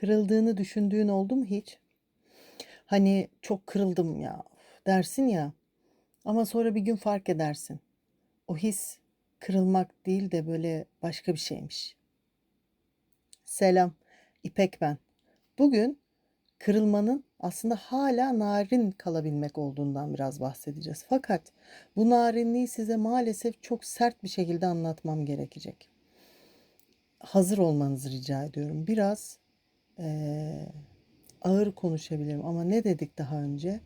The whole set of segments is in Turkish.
Kırıldığını düşündüğün oldu mu hiç? Hani çok kırıldım ya dersin ya ama sonra bir gün fark edersin. O his kırılmak değil de böyle başka bir şeymiş. Selam, İpek ben. Bugün kırılmanın aslında hala narin kalabilmek olduğundan biraz bahsedeceğiz. Fakat bu narinliği size maalesef çok sert bir şekilde anlatmam gerekecek. Hazır olmanızı rica ediyorum. Biraz eee, ağır konuşabilirim ama ne dedik daha önce?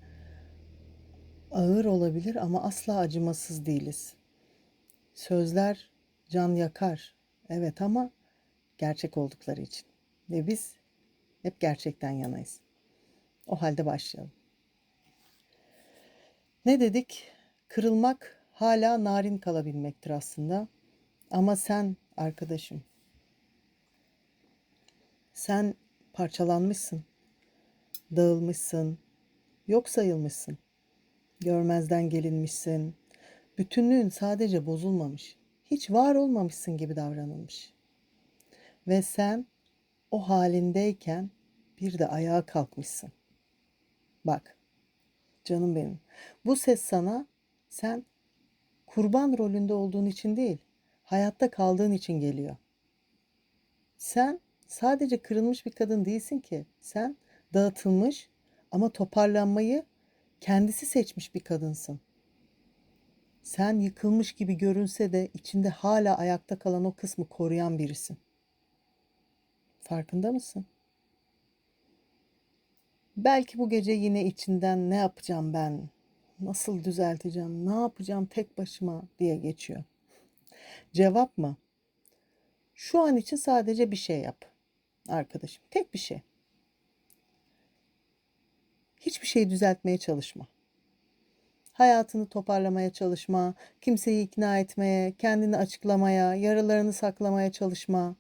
Ağır olabilir ama asla acımasız değiliz. Sözler can yakar. Evet ama gerçek oldukları için. Ve biz hep gerçekten yanayız. O halde başlayalım. Ne dedik? Kırılmak hala narin kalabilmektir aslında. Ama sen arkadaşım, sen parçalanmışsın, dağılmışsın, yok sayılmışsın, görmezden gelinmişsin. Bütünlüğün sadece bozulmamış, hiç var olmamışsın gibi davranılmış. Ve sen o halindeyken bir de ayağa kalkmışsın. Bak, canım benim. Bu ses sana sen kurban rolünde olduğun için değil, hayatta kaldığın için geliyor. Sen sadece kırılmış bir kadın değilsin ki. Sen dağıtılmış ama toparlanmayı kendisi seçmiş bir kadınsın. Sen yıkılmış gibi görünse de içinde hala ayakta kalan o kısmı koruyan birisin. Farkında mısın? Belki bu gece yine içinden ne yapacağım ben? Nasıl düzelteceğim? Ne yapacağım tek başıma diye geçiyor. Cevap mı? Şu an için sadece bir şey yap arkadaşım. Tek bir şey. Hiçbir şeyi düzeltmeye çalışma. Hayatını toparlamaya çalışma, kimseyi ikna etmeye, kendini açıklamaya, yaralarını saklamaya çalışma.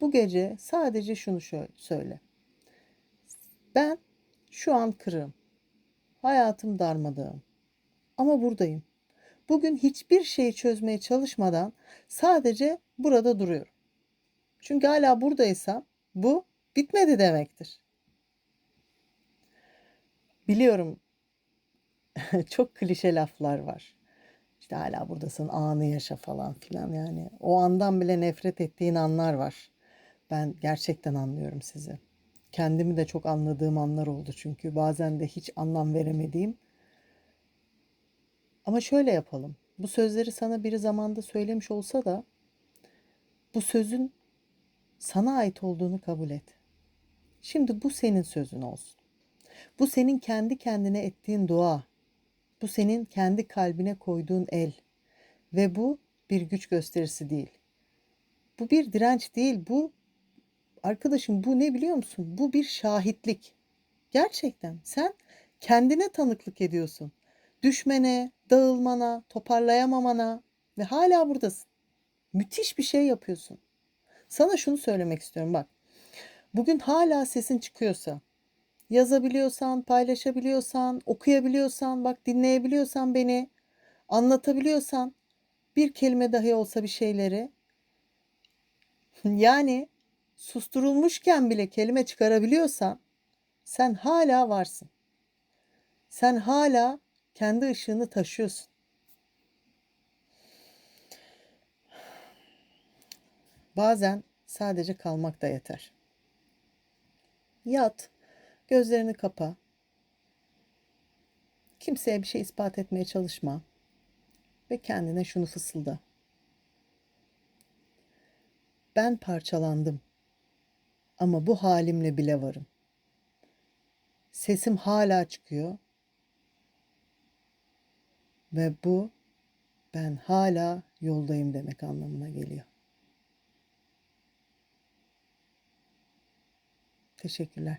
Bu gece sadece şunu söyle. Ben şu an kırığım. Hayatım darmadağın. Ama buradayım. Bugün hiçbir şeyi çözmeye çalışmadan sadece burada duruyorum. Çünkü hala buradaysam bu bitmedi demektir. Biliyorum çok klişe laflar var. İşte hala buradasın anı yaşa falan filan yani. O andan bile nefret ettiğin anlar var. Ben gerçekten anlıyorum sizi. Kendimi de çok anladığım anlar oldu çünkü bazen de hiç anlam veremediğim. Ama şöyle yapalım. Bu sözleri sana biri zamanda söylemiş olsa da bu sözün sana ait olduğunu kabul et. Şimdi bu senin sözün olsun. Bu senin kendi kendine ettiğin dua. Bu senin kendi kalbine koyduğun el. Ve bu bir güç gösterisi değil. Bu bir direnç değil. Bu arkadaşım bu ne biliyor musun? Bu bir şahitlik. Gerçekten sen kendine tanıklık ediyorsun. Düşmene, dağılmana, toparlayamamana ve hala buradasın. Müthiş bir şey yapıyorsun. Sana şunu söylemek istiyorum bak. Bugün hala sesin çıkıyorsa, yazabiliyorsan, paylaşabiliyorsan, okuyabiliyorsan, bak dinleyebiliyorsan beni, anlatabiliyorsan bir kelime dahi olsa bir şeyleri yani susturulmuşken bile kelime çıkarabiliyorsan sen hala varsın. Sen hala kendi ışığını taşıyorsun. Bazen sadece kalmak da yeter. Yat, gözlerini kapa. Kimseye bir şey ispat etmeye çalışma ve kendine şunu fısılda. Ben parçalandım ama bu halimle bile varım. Sesim hala çıkıyor ve bu ben hala yoldayım demek anlamına geliyor. Teşekkürler.